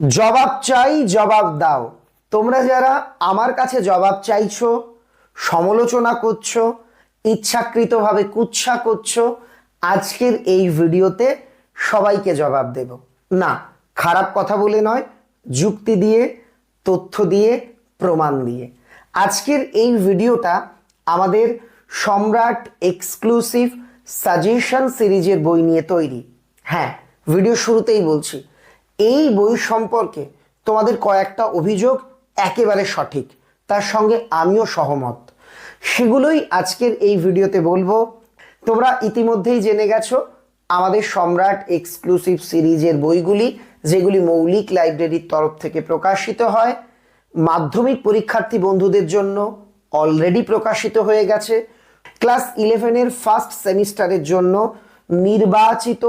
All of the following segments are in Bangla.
জবাব চাই, জবাব দাও। তোমরা যারা আমার কাছে জবাব চাইছো, সমালোচনা করছ, ইচ্ছাকৃতভাবে কুৎসা করছ, আজকের এই ভিডিওতে সবাইকে জবাব দেব। না, খারাপ কথা বলে নয়, যুক্তি দিয়ে, তথ্য দিয়ে, প্রমাণ দিয়ে। আজকের এই ভিডিওটা আমাদের সম্রাট এক্সক্লুসিভ সাজেশন সিরিজের বই নিয়ে তৈরি। হ্যাঁ ভিডিও শুরুতেই বলছি। এই বই সম্পর্কে তোমাদের কয়েকটা অভিযোগ একেবারে সঠিক। তার সঙ্গে আমিও সহমত। সেগুলোই আজকের এই ভিডিওতে বলব। তোমরা ইতিমধ্যেই জেনে গেছো, আমাদের সম্রাট এক্সক্লুসিভ সিরিজের বইগুলি, যেগুলি মৌলিক লাইব্রেরির তরফ থেকে প্রকাশিত হয়, মাধ্যমিক পরীক্ষার্থী বন্ধুদের জন্য অলরেডি প্রকাশিত হয়ে গেছে, ক্লাস ইলেভেনের ফার্স্ট সেমিস্টারের জন্য নির্বাচিত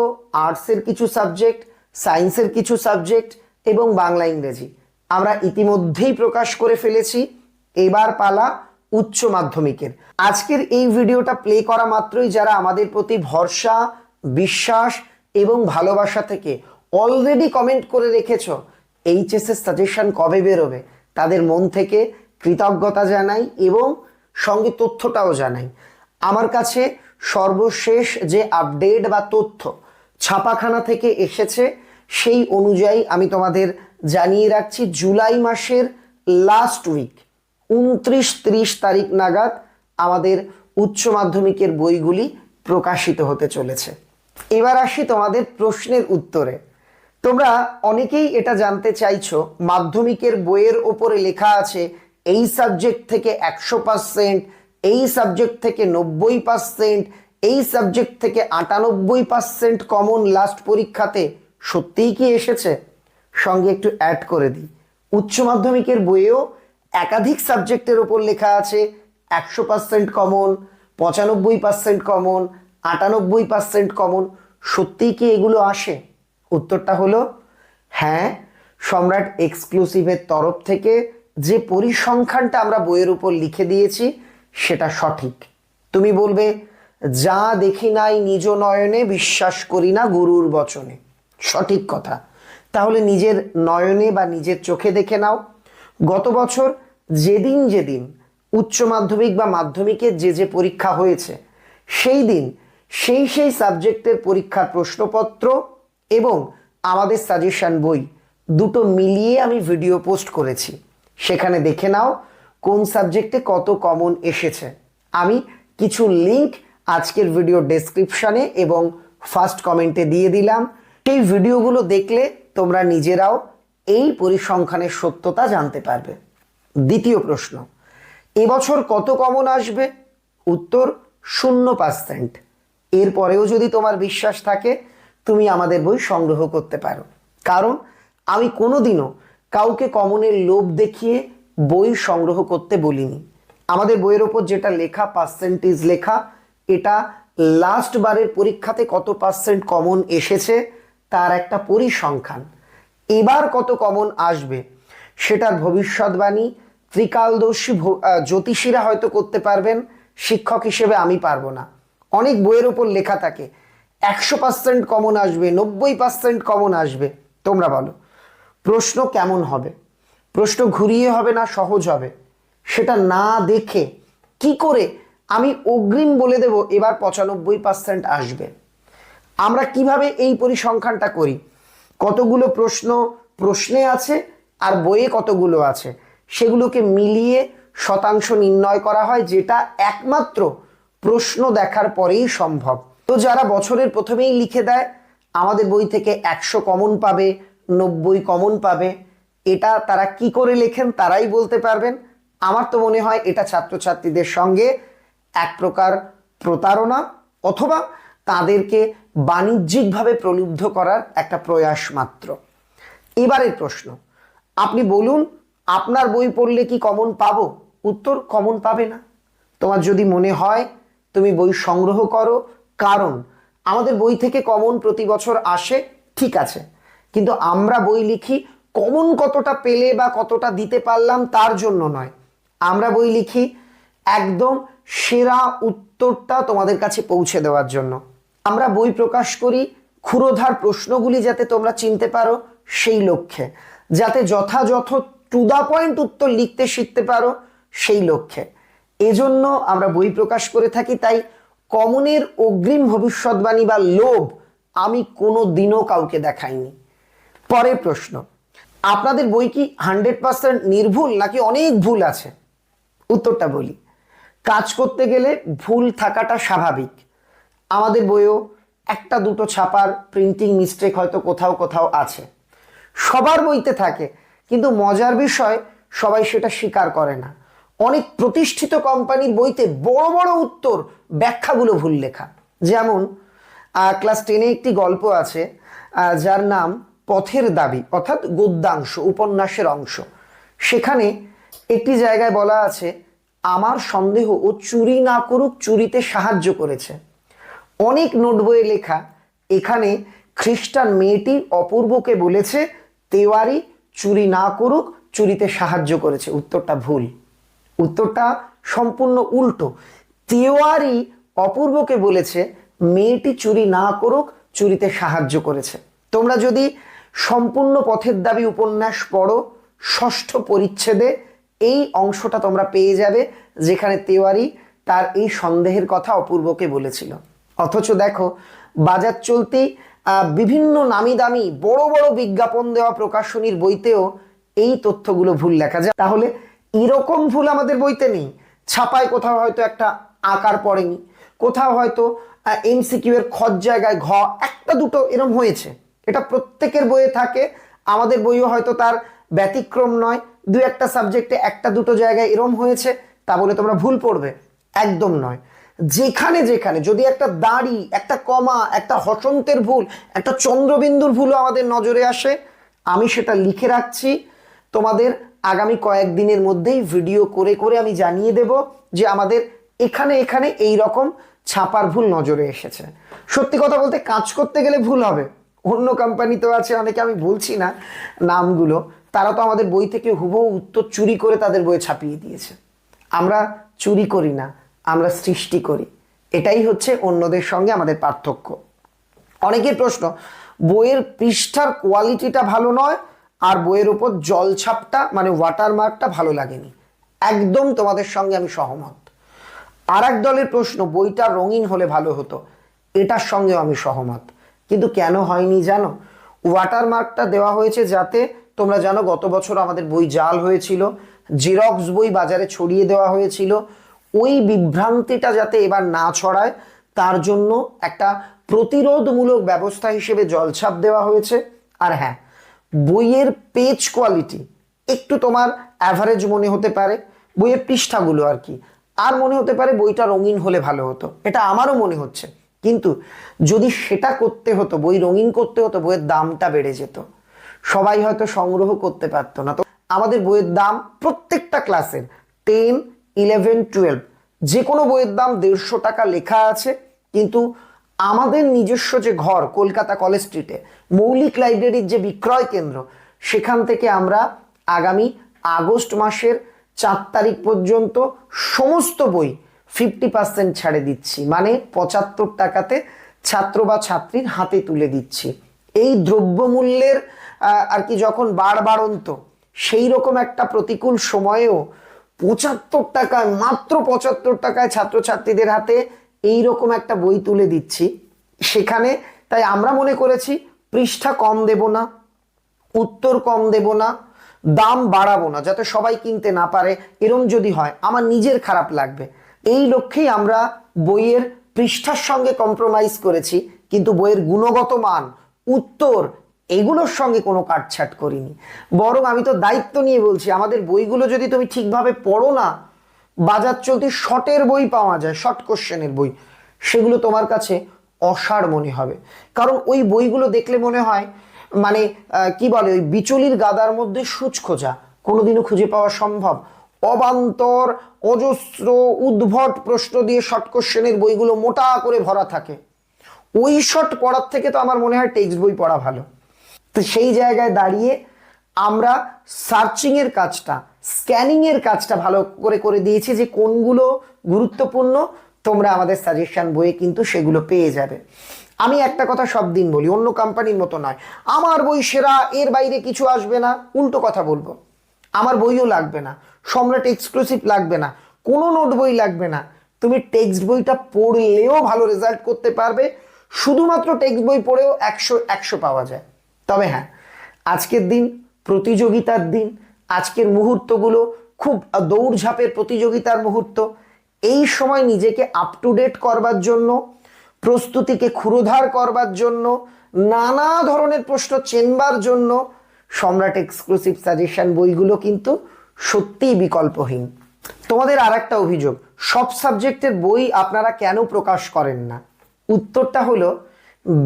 আর্টসের কিছু সাবজেক্ট সায়েন্সের কিছু সাবজেক্ট এবং বাংলা ইংরেজি। আমরা ইতিমধ্যেই প্রকাশ করে ফেলেছি, এবার পালা উচ্চ মাধ্যমিকের। আজকের এই ভিডিওটা প্লে করা মাত্রই যারা আমাদের প্রতি ভরসা, বিশ্বাস এবং ভালোবাসা থেকে অলরেডি কমেন্ট করে রেখেছ এইচএস এর সাজেশন কবে বেরোবে, তাদের মন থেকে কৃতজ্ঞতা জানাই এবং সঙ্গে তথ্যটাও জানাই। আমার কাছে সর্বশেষ যে আপডেট বা তথ্য ছাপাখানা থেকে এসেছে সেই অনুযায়ী আমি তোমাদের জানিয়ে রাখছি জুলাই মাসের লাস্ট উইক উনত্রিশ ত্রিশ তারিখ নাগাদ আমাদের উচ্চ মাধ্যমিকের বইগুলি প্রকাশিত হতে চলেছে। এবার আসি তোমাদের প্রশ্নের উত্তরে। তোমরা অনেকেই এটা জানতে চাইছো, মাধ্যমিকের বইয়ের ওপরে লেখা আছে, এই সাবজেক্ট থেকে একশো পার্সেন্ট এই সাবজেক্ট থেকে নব্বই পার্সেন্ট এই সাবজেক্ট থেকে আটানব্বই পার্সেন্ট কমন লাস্ট পরীক্ষাতে সত্যিই কি এসেছে? সঙ্গে একটু অ্যাড করে দিই। উচ্চ মাধ্যমিকের বইয়েও একাধিক সাবজেক্টের ওপর লেখা আছে, একশো পার্সেন্ট কমন পঁচানব্বই পার্সেন্ট কমন আটানব্বই পার্সেন্ট কমন সত্যিই কি এগুলো আসে? উত্তরটা হলো হ্যাঁ সম্রাট এক্সক্লুসিভের তরফ থেকে যে পরিসংখ্যানটা আমরা বইয়ের উপর লিখে দিয়েছি, সেটা সঠিক। তুমি বলবে, যা দেখি নাই নিজ নয়নে, বিশ্বাস করি না গুরুর বচনে। সঠিক কথা। তাহলে নিজের নয়নে বা নিজের চোখে দেখে নাও। গত বছর যেদিন যেদিন উচ্চ মাধ্যমিক বা মাধ্যমিকের যে যে পরীক্ষা হয়েছে, সেই দিন সেই সেই সাবজেক্টের পরীক্ষার প্রশ্নপত্র এবং আমাদের সাজেশন বই দুটো মিলিয়ে আমি ভিডিও পোস্ট করেছি। সেখানে দেখে নাও কোন সাবজেক্টে কত কমন এসেছে। আমি কিছু লিংক আজকের ভিডিও ডেসক্রিপশানে এবং ফার্স্ট কমেন্টে দিয়ে দিলাম। সেই ভিডিওগুলো দেখলে তোমরা নিজেরাও এই পরিসংখ্যানের সত্যতা জানতে পারবে। দ্বিতীয় প্রশ্ন, এবছর কত কমন আসবে? উত্তর, শূন্য পার্সেন্ট এরপরেও যদি তোমার বিশ্বাস থাকে, তুমি আমাদের বই সংগ্রহ করতে পারো। কারণ আমি কোনোদিনও কাউকে কমনের লোভ দেখিয়ে বই সংগ্রহ করতে বলিনি। আমাদের বইয়ের ওপর যেটা লেখা পার্সেন্টেজ লেখা, এটা লাস্ট বারের পরীক্ষাতে কত পার্সেন্ট কমন এসেছে? তার একটা পরিসংখ্যান। এবার কত কমন আসবে সেটার ভবিষ্যৎবাণী ত্রিকালদর্শী জ্যোতিষীরা হয়তো করতে পারবেন, শিক্ষক হিসেবে আমি পারব না। অনেক বইয়ের ওপর লেখা থাকে, একশো পার্সেন্ট কমন আসবে, নব্বই পার্সেন্ট কমন আসবে। তোমরা বলো, প্রশ্ন কেমন হবে? প্রশ্ন ঘুরিয়ে হবে না সহজ হবে? সেটা না দেখে কি করে আমি অগ্রিম বলে দেব, এবার পঁচানব্বই পার্সেন্ট আসবে? আমরা কীভাবে এই পরিসংখ্যানটা করি? কতগুলো প্রশ্ন, প্রশ্নে আছে আর বইয়ে কতগুলো আছে? সেগুলোকে মিলিয়ে শতাংশ নির্ণয় করা হয়, যেটা একমাত্র প্রশ্ন দেখার পরেই সম্ভব। তো যারা বছরের প্রথমেই লিখে দেয়, আমাদের বই থেকে একশো কমন পাবে, নব্বই কমন পাবে। এটা তারা কি করে লেখেন তারাই বলতে পারবেন। আমার তো মনে হয় এটা ছাত্রছাত্রীদের সঙ্গে এক প্রকার প্রতারণা অথবা তাদেরকে বাণিজ্যিকভাবে প্রলুব্ধ করার একটা প্রয়াস মাত্র। এবারের প্রশ্ন, আপনি বলুন, আপনার বই পড়লে কি কমন পাবো? উত্তর, কমন পাবে না। তোমার যদি মনে হয়, তুমি বই সংগ্রহ করো। কারণ, আমাদের বই থেকে কমন প্রতি বছর আসে, ঠিক আছে। কিন্তু আমরা বই লিখি কমন কতটা পেলে বা কতটা দিতে পারলাম তার জন্য নয়। আমরা বই লিখি একদম সেরা উত্তরটা তোমাদের কাছে পৌঁছে দেওয়ার জন্য। আমরা বই প্রকাশ করি, ক্ষুরোধার প্রশ্নগুলি যাতে তোমরা চিনতে পারো সেই লক্ষ্যে। যাতে যথাযথ টু দা পয়েন্ট উত্তর লিখতে শিখতে পারো সেই লক্ষ্যে। এজন্য আমরা বই প্রকাশ করে থাকি, তাই কমনের অগ্রিম ভবিষ্যৎবাণী বা লোভ আমি কোনো দিনও কাউকে দেখাইনি। পরের প্রশ্ন, আপনাদের বই কি হান্ড্রেড পার্সেন্ট নির্ভুল নাকি অনেক ভুল আছে? উত্তরটা বলি, কাজ করতে গেলে ভুল থাকাটা স্বাভাবিক। আমাদের বইও একটা দুটো ছাপার প্রিন্টিং মিস্টেক হয়তো কোথাও কোথাও আছে। সবার বইতে থাকে, কিন্তু মজার বিষয়, সবাই সেটা স্বীকার করে না। অনেক প্রতিষ্ঠিত কোম্পানির বইতে বড় বড় উত্তর, ব্যাখ্যাগুলো ভুল লেখা। যেমন ক্লাস টেনে একটি গল্প আছে যার নাম পথের দাবি, অর্থাৎ গদ্যাংশ, উপন্যাসের অংশ। সেখানে একটি জায়গায় বলা আছে, আমার সন্দেহ ও চুরি না করুক, চুরিতে সাহায্য করেছে। অনেক নোট বইয়ে লেখা। এখানে খ্রিস্টান মেয়েটি অপূর্বকে বলেছে, তেওয়ারি চুরি না করুক, চুরিতে সাহায্য করেছে। উত্তরটা ভুল। উত্তরটা সম্পূর্ণ উল্টো। তেওয়ারি অপূর্বকে বলেছে, মেয়েটি চুরি না করুক, চুরিতে সাহায্য করেছে। তোমরা যদি সম্পূর্ণ পথের দাবি উপন্যাস পড়ো, ষষ্ঠ পরিচ্ছেদে এই অংশটা তোমরা পেয়ে যাবে, যেখানে তেওয়ারি তার এই সন্দেহের কথা অপূর্বকে বলেছিল। অথচ দেখো, বাজার চলতি বিভিন্ন নামি দামি বড় বড় বিজ্ঞাপন দেওয়া প্রকাশনীর বইতেও এই তথ্যগুলো ভুল লেখা যায়। তাহলে এরকম ভুল আমাদের বইতে নেই। ছাপায় কোথাও হয়তো একটা আকার পড়েনি। কোথাও হয়তো এমসিকিউ এর খত জায়গায় ঘ, একটা দুটো এরম হয়েছে। এটা প্রত্যেকের বইয়ে থাকে। আমাদের বইও হয়তো তার ব্যতিক্রম নয়। দু একটা সাবজেক্টে একটা দুটো জায়গায় এরম হয়েছে। তা বলে তোমরা ভুল পড়বে। একদম নয়। যেখানে যেখানে, যদি একটা দাড়ি, একটা কমা, একটা হসন্তের ভুল, একটা চন্দ্রবিন্দুর ভুলও আমাদের নজরে আসে, আমি সেটা লিখে রাখছি। তোমাদের আগামী কয়েকদিনের মধ্যেই ভিডিও করে করে আমি জানিয়ে দেব যে আমাদের এখানে এখানে এই রকম ছাপার ভুল নজরে এসেছে। সত্যি কথা বলতে, কাজ করতে গেলে ভুল হবে। অন্য কোম্পানি তো আছে, অনেকে আমি বলছি না নামগুলো। তারা তো আমাদের বই থেকে হুবহু উত্তর চুরি করে তাদের বইয়ে ছাপিয়ে দিয়েছে। আমরা চুরি করি না। আমরা সৃষ্টি করি। এটাই হচ্ছে অন্যদের সঙ্গে আমাদের পার্থক্য। অনেকের প্রশ্ন, বইয়ের পৃষ্ঠার কোয়ালিটিটা ভালো নয় আর বইয়ের ওপর জলছাপটা মানে ওয়াটারমার্কটা ভালো লাগেনি। একদম তোমাদের সঙ্গে আমি সহমত। আর এক দলের প্রশ্ন, বইটা রঙিন হলে ভালো হতো। এটার সঙ্গেও আমি সহমত। কিন্তু কেন হয়নি জানো? ওয়াটারমার্কটা দেওয়া হয়েছে যাতে তোমরা জানো গত বছর আমাদের বই জাল হয়েছিল জেরক্স বই বাজারে ছড়িয়ে দেওয়া হয়েছিল ওই বিভ্রান্তিটা যাতে এবার না ছড়ায়, তার জন্য একটা প্রতিরোধমূলক ব্যবস্থা হিসেবে জলছাপ দেওয়া হয়েছে। আর হ্যাঁ বইয়ের পেজ কোয়ালিটি একটু তোমার অ্যাভারেজ মনে হতে পারে, বইয়ের পৃষ্ঠাগুলো আর কি। আর মনে হতে পারে বইটা রঙিন হলে ভালো হতো, এটা আমারও মনে হচ্ছে। কিন্তু যদি সেটা করতে হতো, বই রঙিন করতে হতো, বইয়ের দামটা বেড়ে যেত। সবাই হয়তো সংগ্রহ করতে পারতো না। তো আমাদের বইয়ের দাম প্রত্যেকটা ক্লাসের টেন ইলেভেন, টুয়েলভ যে কোনো বইয়ের দাম দেড়শো টাকা লেখা আছে, কিন্তু আমাদের নিজস্ব যে ঘর কলকাতা কলেজ স্ট্রিটে, মৌলিক লাইব্রেরির যে বিক্রয় কেন্দ্র, সেখান থেকে আমরা আগামী আগস্ট মাসের চার তারিখ পর্যন্ত সমস্ত বই ফিফটি পার্সেন্ট ছাড়ে দিচ্ছি। মানে পঁচাত্তর টাকাতে ছাত্র বা ছাত্রীর হাতে তুলে দিচ্ছি। এই দ্রব্যমূল্যের আর কি যখন বাড়বাড়ন্ত সেই রকম একটা প্রতিকূল সময়েও পঁচাত্তর টাকায়, মাত্র পঁচাত্তর টাকায় ছাত্রছাত্রীদের হাতে এই রকম একটা বই তুলে দিচ্ছি। সেখানে তাই আমরা মনে করেছি, পৃষ্ঠা কম দেব না, উত্তর কম দেব না, দাম বাড়াবো না, যাতে সবাই কিনতে না পারে, এরম যদি হয়, আমার নিজের খারাপ লাগবে। এই লক্ষ্যেই আমরা বইয়ের পৃষ্ঠার সঙ্গে কম্প্রোমাইজ করেছি, কিন্তু বইয়ের গুণগত মান, উত্তর এগুলোর সঙ্গে কোনো কাটছাট করিনি। বরং আমি তো দায়িত্ব নিয়ে বলছি, আমাদের বইগুলো যদি তুমি ঠিকভাবে পড়ো না, বাজার চলতি শর্টের বই পাওয়া যায়, শর্ট কোশ্চেনের বই, সেগুলো তোমার কাছে অসার মনে হবে। কারণ ওই বইগুলো দেখলে মনে হয় মানে কি বলে, ওই বিচলির গাদার মধ্যে সূচ খোঁজা, কোনোদিনও খুঁজে পাওয়া সম্ভব। অবান্তর, অজস্র, উদ্ভট প্রশ্ন দিয়ে শর্ট কোশ্চেনের বইগুলো মোটা করে ভরা থাকে। ওই শর্ট পড়ার থেকে তো আমার মনে হয় টেক্সট বই পড়া ভালো। তো সেই জায়গায় দাঁড়িয়ে আমরা সার্চিং এর কাজটা স্ক্যানিং এর কাজটা ভালো করে করে দিয়েছি যে কোনগুলো গুরুত্বপূর্ণ, তোমরা আমাদের সাজেশন বইয়ে কিন্তু সেগুলো পেয়ে যাবে। আমি একটা কথা সব দিন বলি, অন্য কোম্পানির মতো নয়। আমার বই সেরা, এর বাইরে কিছু আসবে না, উল্টো কথা বলব। আমার বইও লাগবে না, সম্রাট এক্সক্লুসিভ লাগবে না, কোনো নোট বই লাগবে না। তুমি টেক্সট বইটা পড়লেও ভালো রেজাল্ট করতে পারবে, শুধুমাত্র টেক্সট বই পড়েও একশো একশো পাওয়া যায়। তবে হ্যাঁ আজকের দিন প্রতিযোগিতার দিন, আজকের মুহূর্তগুলো খুব দৌড়ঝাঁপের প্রতিযোগিতার মুহূর্ত। এই সময় নিজেকে আপ টু ডেট করবার জন্য, প্রস্তুতিকে ক্ষুরোধার করবার জন্য, নানা ধরনের প্রশ্ন চেনবার জন্য সম্রাট এক্সক্লুসিভ সাজেশন বইগুলো কিন্তু সত্যিই বিকল্পহীন। তোমাদের আর একটা অভিযোগ, সব সাবজেক্টের বই আপনারা কেন প্রকাশ করেন না? উত্তরটা হলো,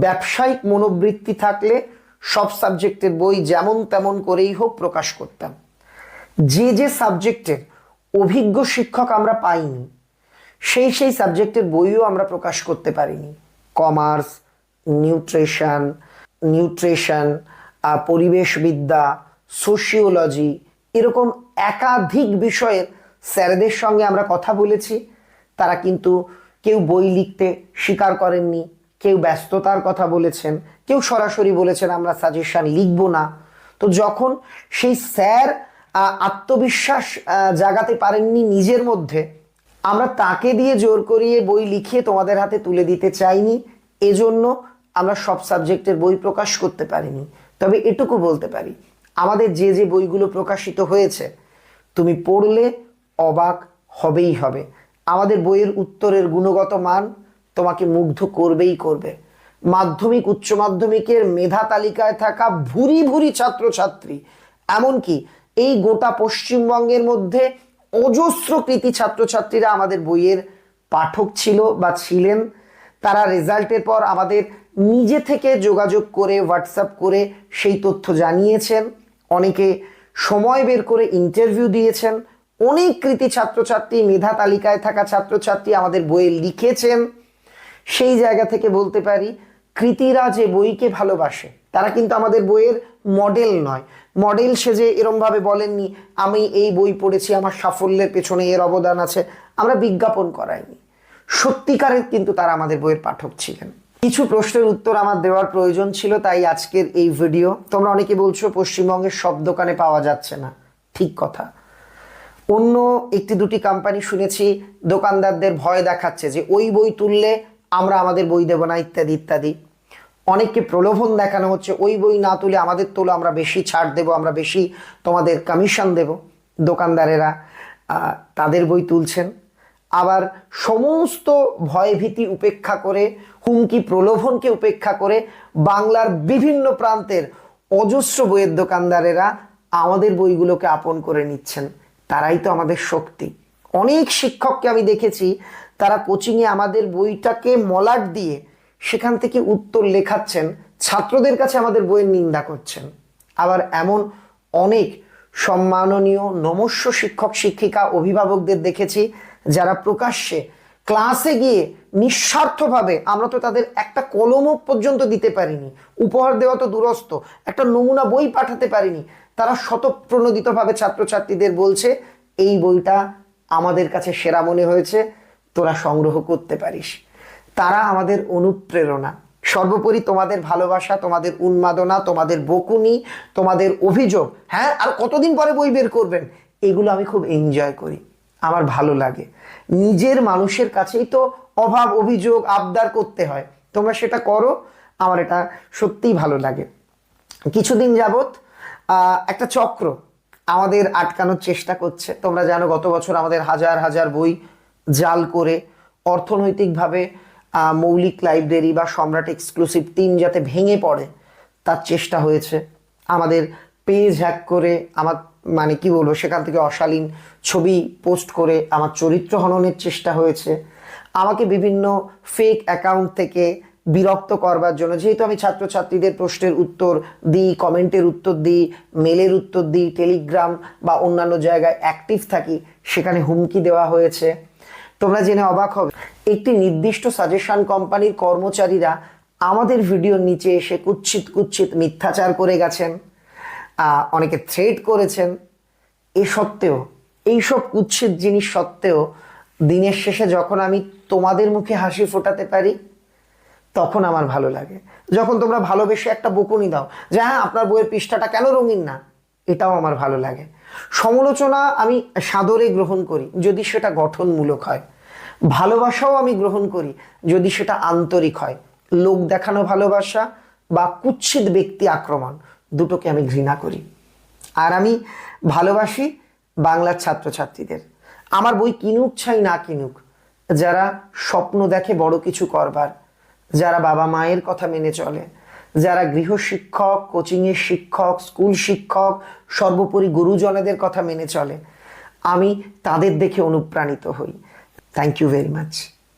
ব্যবসায়িক মনোবৃত্তি থাকলে সব সাবজেক্টের বই যেমন তেমন করেই হোক প্রকাশ করতাম। যে যে সাবজেক্টের অভিজ্ঞ শিক্ষক আমরা পাইনি, সেই সেই সাবজেক্টের বইও আমরা প্রকাশ করতে পারিনি। কমার্স, নিউট্রিশন নিউট্রিশন পরিবেশবিদ্যা সোশিওলজি এরকম একাধিক বিষয়ের স্যারদের সঙ্গে আমরা কথা বলেছি। তারা কিন্তু কেউ বই লিখতে স্বীকার করেননি, কেউ ব্যস্ততার কথা বলেছেন কেউ সরাসরি বলেছেন, আমরা সাজেশন লিখব না। তো যখন সেই স্যার আত্মবিশ্বাস জাগাতে পারেননি নিজের মধ্যে, আমরা তাকে দিয়ে জোর করিয়ে বই লিখিয়ে তোমাদের হাতে তুলে দিতে চাইনি, এজন্য আমরা সব সাবজেক্টের বই প্রকাশ করতে পারিনি। তবে এটুকু বলতে পারি, আমাদের যে যে বইগুলো প্রকাশিত হয়েছে, তুমি পড়লে অবাক হবেই হবে। আমাদের বইয়ের উত্তরের গুণগত মান তোমাকে মুগ্ধ করবেই করবে। মাধ্যমিক, উচ্চ মাধ্যমিকের মেধা তালিকায় থাকা ভুরি ভুরি ছাত্রছাত্রী। এমনকি এই গোটা পশ্চিমবঙ্গের মধ্যে অজস্র কৃতি ছাত্রছাত্রীরা আমাদের বইয়ের পাঠক ছিল বা ছিলেন। তারা রেজাল্টের পর আমাদের নিজে থেকে যোগাযোগ করে, হোয়াটসঅ্যাপ করে সেই তথ্য জানিয়েছেন। অনেকে সময় বের করে ইন্টারভিউ দিয়েছেন। অনেক কৃতি ছাত্রছাত্রী মেধা তালিকায় থাকা ছাত্রছাত্রী আমাদের বইয়ে লিখেছেন। সেই জায়গা থেকে বলতে পারি কৃতিরা যে বইকে ভালোবাসে, তারা কিন্তু আমাদের বইয়ের মডেল নয়। মডেল সে যে এরমভাবে বলেননি, আমি এই বই পড়েছি, আমার সাফল্যের পেছনে এর অবদান আছে, আমরা বিজ্ঞাপন করাইনি। সত্যিকারের কিন্তু তারা আমাদের বইয়ের পাঠক ছিলেন। কিছু প্রশ্নের উত্তর আমার দেওয়ার প্রয়োজন ছিল, তাই আজকের এই ভিডিও। তোমরা অনেকে বলছো, পশ্চিমবঙ্গের সব দোকানে পাওয়া যাচ্ছে না। ঠিক কথা। অন্য একটি দুটি কোম্পানি শুনেছি, দোকানদারদের ভয় দেখাচ্ছে যে, ওই বই তুললে আমরা আমাদের বই দেবো না, ইত্যাদি ইত্যাদি। অনেককে প্রলোভন দেখানো হচ্ছে, ওই বই না তুলে আমাদের তোলো, আমরা বেশি ছাড় দেব, আমরা বেশি তোমাদের কমিশন দেব। দোকানদারেরা তাদের বই তুলছেন। আবার সমস্ত ভয়ভীতি উপেক্ষা করে, হুমকি প্রলোভনকে উপেক্ষা করে বাংলার বিভিন্ন প্রান্তের অজস্র বইয়ের দোকানদারেরা আমাদের বইগুলোকে আপন করে নিচ্ছেন। তারাই তো আমাদের শক্তি। অনেক শিক্ষককে আমি দেখেছি, তারা কোচিংয়ে আমাদের বইটাকে মলাট দিয়ে সেখান থেকে উত্তর লেখাচ্ছেন, ছাত্রদের কাছে আমাদের বইয়ের নিন্দা করছেন। আবার এমন অনেক সম্মাননীয়, নমস্য শিক্ষক, শিক্ষিকা, অভিভাবকদের দেখেছি, যারা প্রকাশ্যে ক্লাসে গিয়ে নিঃস্বার্থভাবে, আমরা তো তাদের একটা কলমও পর্যন্ত দিতে পারিনি, উপহার দেওয়া তো দূরস্থ একটা নমুনা বই পাঠাতে পারিনি, তারা শতপ্রণোদিতভাবে ছাত্রছাত্রীদের বলছে, এই বইটা আমাদের কাছে সেরা মনে হয়েছে, তোরা সংগ্রহ করতে পারিস। তারা আমাদের অনুপ্রেরণা। সর্বোপরি তোমাদের ভালোবাসা, তোমাদের উন্মাদনা, তোমাদের বকুনি, তোমাদের অভিযোগ হ্যাঁ আর কতদিন পরে বই বের করবেন, এগুলো আমি খুব এনজয় করি। আমার ভালো লাগে। নিজের মানুষের কাছেই তো অভাব, অভিযোগ, আবদার করতে হয়। তোমরা সেটা করো, আমার এটা সত্যিই ভালো লাগে। কিছুদিন যাবত একটা চক্র আমাদের আটকানোর চেষ্টা করছে। তোমরা জানো, গত বছর আমাদের হাজার হাজার বই জাল করে অর্থনৈতিকভাবে মৌলিক লাইব্রেরি বা সম্রাট এক্সক্লুসিভ টিম যাতে ভেঙে পড়ে, তার চেষ্টা হয়েছে। আমাদের পেজ হ্যাক করে আমার মানে কি বলব, সেখান থেকে অশালীন ছবি পোস্ট করে আমার চরিত্র হননের চেষ্টা হয়েছে। আমাকে বিভিন্ন ফেক অ্যাকাউন্ট থেকে বিরক্ত করবার জন্য, যেহেতু আমি ছাত্রছাত্রীদের প্রশ্নের উত্তর দিই কমেন্টের উত্তর দিই মেলের উত্তর দিই টেলিগ্রাম বা অন্যান্য জায়গায় অ্যাক্টিভ থাকি, সেখানে হুমকি দেওয়া হয়েছে। তোমরা জেনে অবাক হবে। একটি নির্দিষ্ট সাজেশন কোম্পানির কর্মচারীরা আমাদের ভিডিওর নিচে এসে কুচ্ছিত কুচ্ছিত মিথ্যাচার করে গেছেন অনেকে থ্রেট করেছেন। এ সত্ত্বেও, এইসব কুচ্ছিত জিনিস সত্ত্বেও, দিনের শেষে যখন আমি তোমাদের মুখে হাসি ফোটাতে পারি, তখন আমার ভালো লাগে। যখন তোমরা ভালোবেসে একটা বকুনি দাও যে হ্যাঁ আপনার বইয়ের পৃষ্ঠাটা কেন রঙিন না? এটাও আমার ভালো লাগে। সমালোচনা আমি সাদরে গ্রহণ করি, যদি সেটা গঠনমূলক হয়। ভালোবাসাও আমি গ্রহণ করি, যদি সেটা আন্তরিক হয়। লোক দেখানো ভালোবাসা বা কুৎসিত ব্যক্তি আক্রমণ, দুটোকে আমি ঘৃণা করি। আর আমি ভালোবাসি বাংলার ছাত্রছাত্রীদের। আমার বই কিনুক চাই না কিনুক, যারা স্বপ্ন দেখে বড় কিছু করবার, যারা বাবা মায়ের কথা মেনে চলে যারা গৃহশিক্ষক কোচিংয়ের শিক্ষক স্কুল শিক্ষক, সর্বোপরি গুরুজনেদের কথা মেনে চলে। আমি তাদের দেখে অনুপ্রাণিত হই। Thank you very much